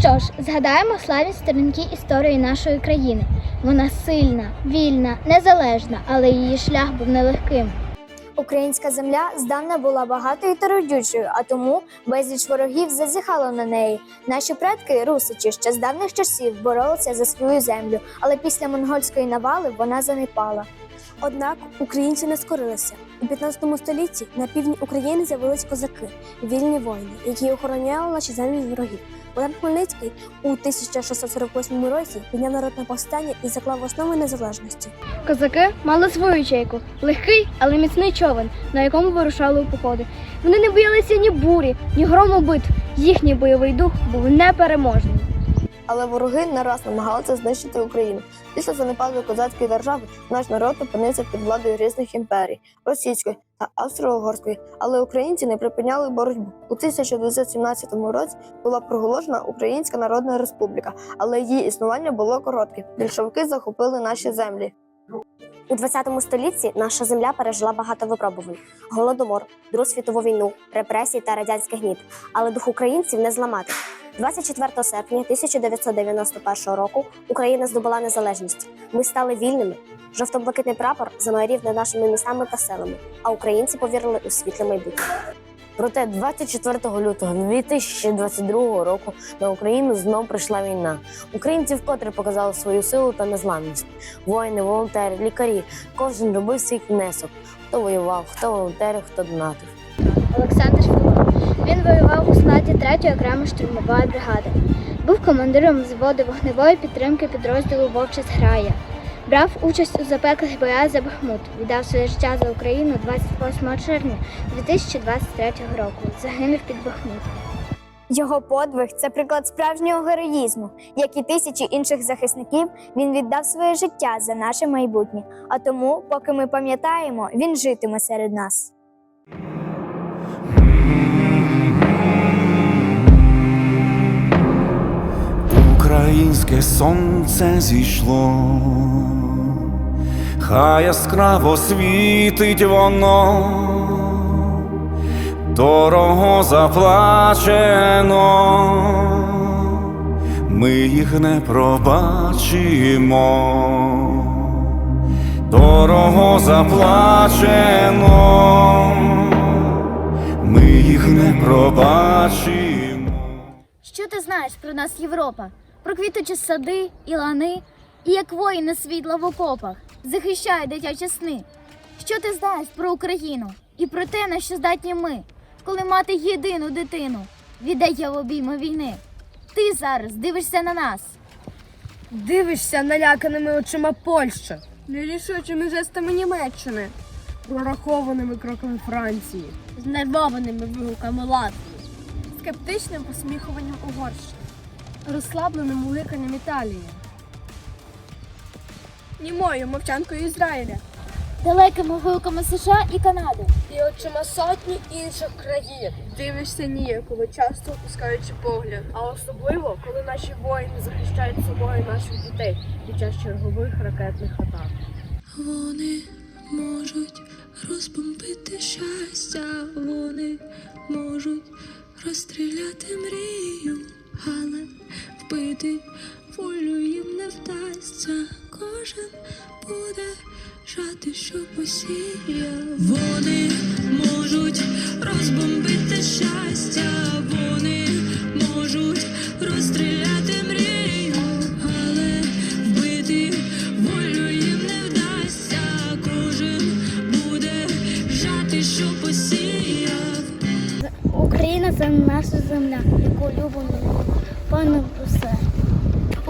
що ж, згадаємо славні сторінки історії нашої країни. Вона сильна, вільна, незалежна, але її шлях був нелегким. Українська земля здавна була багатою та родючою, а тому безліч ворогів зазіхало на неї. Наші предки, русичі, ще з давніх часів боролися за свою землю, але після монгольської навали вона занепала. Однак українці не скорилися. У 15 столітті на півдні України з'явились козаки, вільні воїни, які охороняли наші землі від ворогів. Богдан Хмельницький у 1648 році підняв народне повстання і заклав основи незалежності. Козаки мали свою ячейку, легкий, але міцний човен, на якому вирушали у походи. Вони не боялися ні бурі, ні грому битв. Їхній бойовий дух був непереможним. Але вороги не раз намагалися знищити Україну. Після занепаду козацької держави наш народ опинився під владою різних імперій російської та австро-угорської. Але українці не припиняли боротьбу. У 1917 році була проголошена Українська Народна Республіка, але її існування було коротке. Більшовики захопили наші землі. У 20 столітті наша земля пережила багато випробувань: голодомор, Другу світову війну, репресії та радянський гніт. Але дух українців не зламати. 24 серпня 1991 року Україна здобула незалежність. Ми стали вільними. Жовто-блакитний прапор замайорів над нашими містами та селами, а українці повірили у світле майбутнє. Проте 24 лютого 2022 року на Україну знов прийшла війна. Українці вкотре показали свою силу та незламність. Воїни, волонтери, лікарі. Кожен робив свій внесок. Хто воював, хто волонтерив, хто донатив. Олександр Філон. Він воював у складі 3-ї окремої штурмової бригади. Був командиром взводу вогневої підтримки підрозділу Вовча зграя. Брав участь у запеклих боях за Бахмут. Віддав своє життя за Україну 28 червня 2023 року. Загинув під Бахмутом. Його подвиг це приклад справжнього героїзму. Як і тисячі інших захисників, він віддав своє життя за наше майбутнє. А тому, поки ми пам'ятаємо, він житиме серед нас. Українське сонце зійшло, хай яскраво світить воно, дорого заплачено, ми їх не пробачимо, дорого заплачено, ми їх не пробачимо. Що ти знаєш про нас, Європа? Про квітучі сади і лани, і як воїни світла в окопах захищає дитячі сни. Що ти знаєш про Україну і про те, на що здатні ми, коли мати єдину дитину віддає в обійми війни? Ти зараз дивишся на нас. Дивишся наляканими очима Польщі, нерішучими жестами Німеччини, прорахованими кроками Франції, Знервованими вигуками Латвії. скептичним посміхуванням Угорщини, розслабленим уликанням Італії, німою мовчанкою Ізраїля далекими вигуками США і Канади. і очима сотні інших країн. Дивишся ніяково, часто опускаючи погляд, а особливо, коли наші воїни захищають собою наших дітей під час чергових ракетних атак. Вони можуть розбомбити щастя, вони можуть розстріляти мрію, але вбити волю їм не вдасться. Кожен буде жати, що посіяв. Вони можуть розбомбити щастя, вони можуть розстріляти мрію, але вбити волю їм не вдасться. Кожен буде жати, що посіяв. Україна це наша земля, яку любимо усе.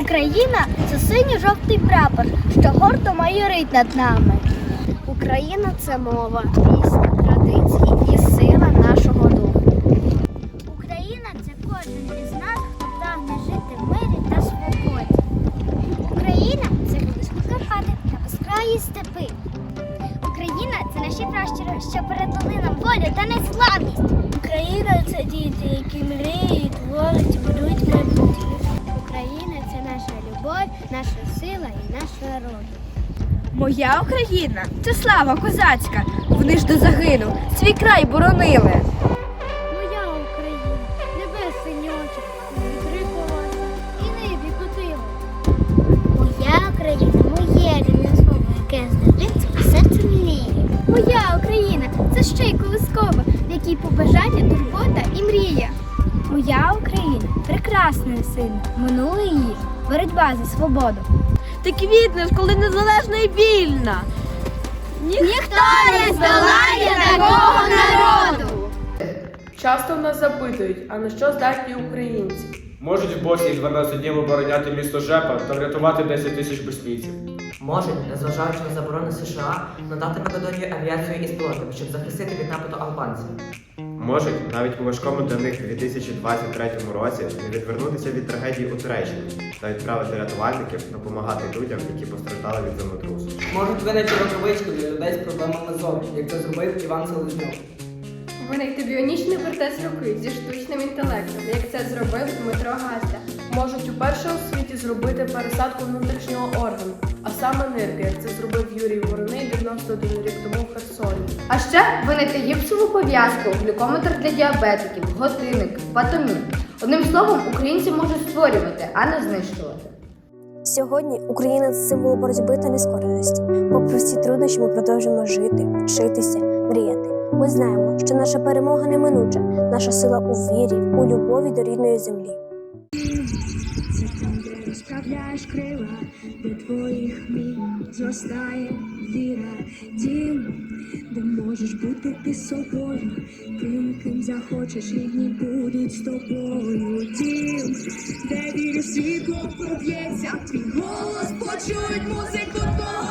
Україна це синьо-жовтий прапор, що гордо майорить над нами. Україна це мова, пісня, традиції і сила нашого духу. Україна це кожен із нас, хто прагне жити в мирі та свободі. Україна це колишні Карпати та безкраї степи. Україна це наші пращури, що передали нам волю та незламність. Україна це діти, які мріють, творять, будують майбутнє. Україна наша сила і наша народ. Моя Україна це слава козацька. Вони ж до загину свій край боронили. Моя Україна, небесні очі, вітри і небі котило. Моя Україна, моє рідне слово, яке з дитинства серце мліє. Моя Україна це ще й колискова, в якій побажання, турбота і мрія. Моя Україна прекрасна син. Минулий. її боротьба за свободу. Ти квітнеш, коли незалежна і вільна. Ніхто не здолає такого народу. Часто нас запитують, а на що здатні українці? Можуть в Боснії 12 днів обороняти місто Жепа та врятувати 10 тисяч боснійців. Можуть, незважаючи на заборони США, надати Македонії авіацію із пілотами, щоб захистити від нападу албанців. Можуть навіть у важкому для них 2023 році не відвернутися від трагедії у Туреччині та відправити рятувальників допомагати людям, які постраждали від землетрусу. Можуть винайти рукавички для людей з проблемами зору, як це зробив Іван Селезньов. Винайти біонічний протез руки зі штучним інтелектом, як це зробив Дмитро Гастя. Можуть уперше у світі зробити пересадку внутрішнього органу, а саме нирки, як це зробив Юрій 91 рік тому в Херсоні. А ще винайти гіпсову пов'язку, глюкометр для діабетиків, годинник, батомін. Одним словом, українці можуть створювати, а не знищувати. Сьогодні Україна це символ боротьби та нескореності. Попри всі труднощі, ми продовжуємо жити, вчитися, мріяти. Ми знаємо, що наша перемога неминуча, наша сила у вірі, у любові до рідної землі. Розправляєш крила, де твоїх мій зростає віра, дім, де можеш бути ти собою, тим, ким захочеш, рідні будуть з тобою. Дім, де вірю світло проб'ється, твій голос почують музику твого